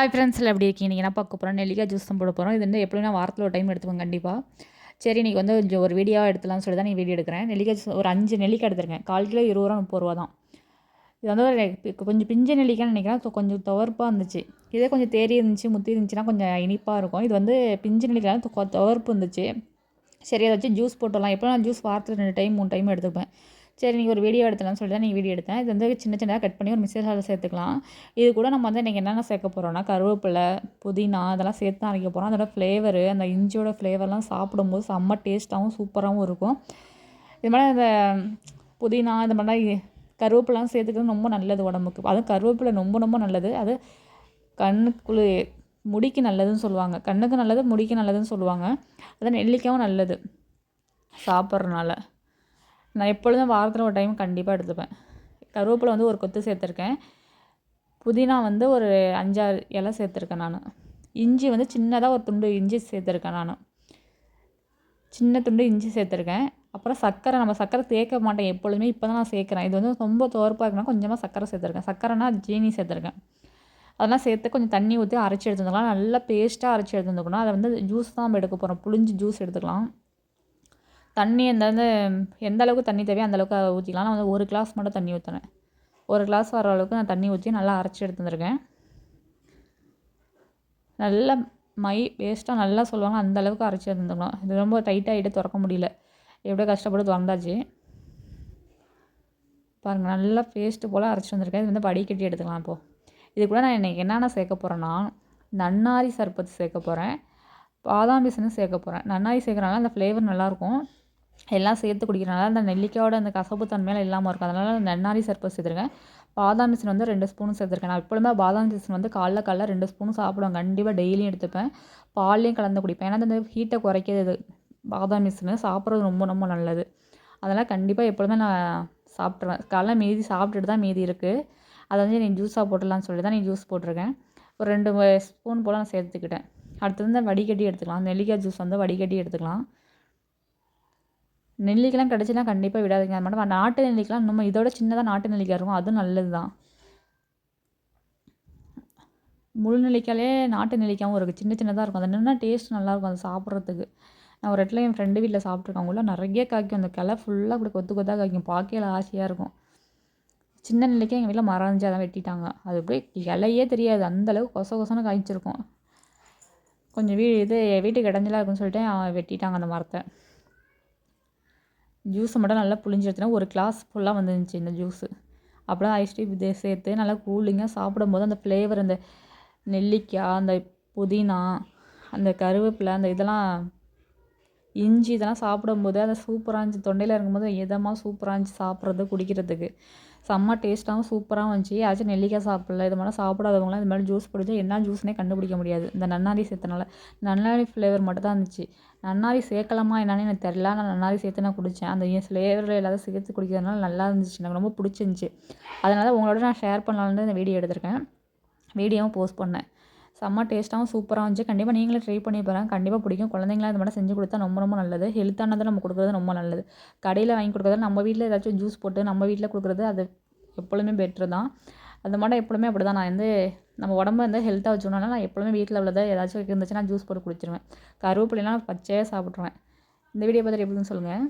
Hi ஃப்ரெண்ட்ஸில் எப்படி இருக்கீங்க? நீங்கள் என்ன பார்க்க போகிறோம் நெல்லிக்காய் ஜூஸ் தான் போட போகிறோம் இது வந்து எப்படின்னா வாரத்தில் ஒரு டைம் எடுத்துக்கோங்க கண்டிப்பாக சரி இன்றைக்கி வந்து கொஞ்சம் ஒரு வீடியோ எடுத்துலாம்னு சொல்லி தான் நீ வீடியோ எடுக்கிறேன். நெல்லிக்காய் ஜூஸ் ஒரு அஞ்சு நெல்லிக்காய் எடுத்துருக்கேன். கால் கிலோ இருபது ரூபா முப்பது ரூபா தான் இது வந்து ஒரு கொஞ்சம் பிஞ்ச நெல்லிக்காய்னு நினைக்கிறேன். கொஞ்சம் துவர்ப்பாக இருந்துச்சு. இதே கொஞ்சம் தேறி இருந்துச்சு முத்தி இருந்துச்சுன்னா கொஞ்சம் இனிப்பாக இருக்கும். இது வந்து பிஞ்சு நெல்லிக்காய் துவர்ப்பு இருந்துச்சு. சரி அதை வச்சு ஜூஸ் போட்டுடலாம். எப்போ நான் ஜூஸ் வாரத்தில் ரெண்டு டைம் மூணு டைம் எடுத்துப்பேன். சரி நீங்கள் ஒரு வீடியோ எடுத்தலாம்னு சொல்லி தான் நீங்கள் வீடியோ எடுத்தேன். இது வந்து சின்ன சின்னதாக கட் பண்ணி ஒரு மிக்சர் சேர்த்துக்கலாம். இது கூட நம்ம வந்து இன்றைக்கி என்னென்ன சேர்க்க போகிறோம்னா கருவேப்பிலை புதினா அதெல்லாம் சேர்த்து தான் அரைக்க போகிறோம் அதோட ஃப்ளேவரு அந்த இஞ்சியோட ஃப்ளேவர்லாம் சாப்பிடும்போது செம்ம டேஸ்ட்டாகவும் சூப்பராகவும் இருக்கும். இது மாதிரி அந்த புதினா இந்த மாதிரிலாம் கருவேப்பிலாம் சேர்த்துக்கிறது ரொம்ப நல்லது உடம்புக்கு. அதுவும் கருவேப்பிலை ரொம்ப ரொம்ப நல்லது. அது கண்ணுக்குள்ளே முடிக்கு நல்லதுன்னு சொல்லுவாங்க. கண்ணுக்கு நல்லது முடிக்கு நல்லதுன்னு சொல்லுவாங்க. அது நெல்லிக்காயும் நல்லது சாப்பிட்றனால நான் எப்பொழுதும் வாரத்தில் ஒரு டைம் கண்டிப்பாக எடுத்துப்பேன். கருவேப்பிலை வந்து ஒரு கொத்து சேர்த்துருக்கேன். புதினா வந்து ஒரு அஞ்சாறு இலை சேர்த்துருக்கேன் நான். இஞ்சி வந்து சின்னதாக ஒரு துண்டு இஞ்சி சேர்த்துருக்கேன் நான். சின்ன துண்டு இஞ்சி சேர்த்துருக்கேன். அப்புறம் சர்க்கரை நம்ம சர்க்கரை சேர்க்க மாட்டேன் எப்பொழுதுமே. இப்போ தான் நான் சேர்க்குறேன். இது வந்து ரொம்ப துவர்ப்பாக இருக்குன்னா கொஞ்சமாக சர்க்கரை சேர்த்துருக்கேன். சர்க்கரைனா ஜீனி சேர்த்துருக்கேன். அதெல்லாம் சேர்த்து கொஞ்சம் தண்ணி ஊற்றி அரைச்சி எடுத்துக்கலாம். நல்லா பேஸ்ட்டாக அரைச்சி எடுத்துக்கணும். அதை வந்து ஜூஸ் தான் நம்ம எடுக்க போகிறோம் புளிஞ்சு ஜூஸ் எடுத்துக்கலாம். தண்ணி அந்த எந்த அளவுக்கு தண்ணி தேவையோ அந்தளவுக்கு ஊற்றிக்கலாம் நான் வந்து ஒரு கிளாஸ் மட்டும் தண்ணி ஊற்றுனேன் ஒரு கிளாஸ் வர அளவுக்கு நான் தண்ணி ஊற்றி நல்லா அரைச்சி எடுத்துருக்கேன் நல்ல மை வேஸ்ட்டாக நல்லா சொல்லுவாங்க அந்த அளவுக்கு அரைச்சி எடுத்துக்கணும் இது ரொம்ப டைட்டாகிட்டு திறக்க முடியல. எப்படியோ கஷ்டப்பட்டு திறந்தாச்சு. பாருங்கள் நல்லா பேஸ்ட்டு போல் அரைச்சி வந்திருக்கேன். இது வந்து படிக்கட்டி எடுத்துக்கலாம் இப்போது இது கூட நான் இன்றைக்கி என்னென்ன சேர்க்க போகிறேன்னா நன்னாரி சர்பத்து சேர்க்க போகிறேன் பாதாம் பிசனும் சேர்க்க போகிறேன் நன்னாரி சேர்க்குறனால அந்த ஃப்ளேவர் நல்லாயிருக்கும் எல்லாம் சேர்த்து குடிக்கிறனால அந்த நெல்லிக்காயோட அந்த கசப்பு தன்மையெல்லாம் இல்லாமல் இருக்கும். அதனால் நன்னாரி சர்ப்பு சேர்த்துருக்கேன். பாதாம் மிஷின் வந்து ரெண்டு ஸ்பூன் சேர்த்துருக்கேன். நான் எப்பொழுதுமே பாதாம் மிஷின் வந்து காலைல காலைல ரெண்டு ஸ்பூன் சாப்பிடுவேன். கண்டிப்பாக டெய்லியும் எடுத்துப்பேன். பால்லையும் கலந்து குடிப்பேன். ஏன்னா அந்த ஹீட்டை குறைக்கிறது பாதாம் மிஷினு சாப்பிட்றது ரொம்ப ரொம்ப நல்லது. அதெல்லாம் கண்டிப்பாக எப்பொழுதுமே நான் சாப்பிட்ருவேன் காலைல மீதி சாப்பிட்டுட்டு தான் மீதி இருக்குது அதை வந்து நீ ஜூஸாக போட்டுடலான்னு சொல்லி தான் நீ ஜூஸ் போட்டிருக்கேன். ஒரு ரெண்டு ஸ்பூன் போல் நான் சேர்த்துக்கிட்டேன். அடுத்தது இந்த வடிகட்டி எடுத்துக்கலாம். நெல்லிக்காய் ஜூஸ் வந்து வடிகட்டி எடுத்துக்கலாம். நெல்லிக்கெல்லாம் கிடச்சினா கண்டிப்பாக விடாதீங்க. அது மட்டும் நாட்டு நெல்லிக்காய் இன்னும் இதோட சின்னதாக நாட்டு நெல்லிக்காய் இருக்கும். அதுவும் நல்லது தான் முழு நெல்லிக்காயிலே நாட்டு நெல்லிக்காயும் இருக்குது சின்ன சின்னதாக இருக்கும். அது என்னென்னா டேஸ்ட் நல்லாயிருக்கும் அது சாப்பிட்றதுக்கு. நான் ஒரு இடத்துல என் ஃப்ரெண்டு வீட்டில் சாப்பிட்ருக்கேன் உள்ள நிறைய காய்க்கும். அந்த கிளை ஃபுல்லாக அப்படி கொத்து கொத்தாக காய்க்கும். பார்க்கையில் ஆசையாக இருக்கும். சின்ன நெல்லிக்காய் எங்கள் வீட்டில் மரம் இருந்துச்சு அதான் வெட்டிட்டாங்க. அது அப்படியே இலையே தெரியாது. அந்தளவுக்கு கொச கொசன்னு காய்ச்சிருக்கும். கொஞ்சம் வீடு இது வீட்டுக்கு இடைஞ்சலாக இருக்குன்னு சொல்லிட்டு வெட்டிட்டாங்க அந்த மரத்தை. ஜூஸை மட்டும் நல்லா புளிஞ்சு எடுத்தோன்னா ஒரு கிளாஸ் ஃபுல்லாக வந்துருந்துச்சு இந்த ஜூஸு அப்புறம் ஐஸ்கிரீம் இதை சேர்த்து நல்லா கூலிங்காக சாப்பிடும்போது அந்த ஃப்ளேவர் அந்த நெல்லிக்காய் அந்த புதினா அந்த கருவேப்பிலை அந்த இதெல்லாம் இஞ்சி இதெல்லாம் சாப்பிடும்போது அந்த சூப்பராக இருந்துச்சு. தொண்டையில் இறங்கும்போது இதமாக சூப்பராக இருந்துச்சு சாப்பிட்றது குடிக்கிறதுக்கு. செம்ம டேஸ்ட்டாகவும் சூப்பராகவும் இருந்துச்சு. யாராச்சும் நெல்லிக்காய் சாப்பிடல இது மாதிரி சாப்பிடாதவங்களாம் இது மாதிரி ஜூஸ் பிடிச்சா என்ன ஜூஸ்னே கண்டுபிடிக்க முடியாது. இந்த நன்னாரி சேர்த்தனால. நன்னாரி ஃப்ளேவர் மட்டும் தான் இருந்துச்சு. நன்னாரி சேர்க்கலாமா என்னன்னு எனக்கு தெரில நான் நன்னாரி சேர்த்து நான் குடித்தேன் அந்த ஃப்ளேவரில் எல்லாத்தையும் சேர்த்து குடிக்கிறதுனால நல்லா இருந்துச்சு. எனக்கு ரொம்ப பிடிச்சிருந்துச்சி. அதனால் உங்களோட நான் ஷேர் பண்ணலான்னு இந்த வீடியோ எடுத்திருக்கேன். வீடியோவும் போஸ்ட் பண்ணேன். செம்ம டேஸ்ட்டாகவும் சூப்பராக இருந்துச்சு. கண்டிப்பாக நீங்களும் ட்ரை பண்ணி பாருங்கள் கண்டிப்பாக பிடிக்கும். குழந்தைங்களாம் இது மட்டும் செஞ்சு கொடுத்தா ரொம்ப ரொம்ப நல்லது. ஹெல்த்தானதை நம்ம கொடுக்குறது ரொம்ப நல்லது. கடையில் வாங்கி கொடுக்குறது நம்ம வீட்டில் ஏதாச்சும் ஜூஸ் போட்டு நம்ம வீட்டில் கொடுக்குறது அது எப்பொழுதுமே பெட்ரு தான். அந்த மாதிரி எப்பொழுதுமே அப்படி தான் நான் வந்து நம்ம உடம்பு வந்து ஹெல்த்தாக வச்சுக்கணும்னா நான் எப்பொழுதுமே வீட்டில் உள்ளதை ஏதாச்சும் இருந்துச்சுன்னா ஜூஸ் போட்டு குடிச்சிருவேன். கருவேப்பிலாம் பச்சையாக சாப்பிட்ருவேன் இந்த வீடியோ பார்த்துட்டு எப்படின்னு சொல்லுங்கள்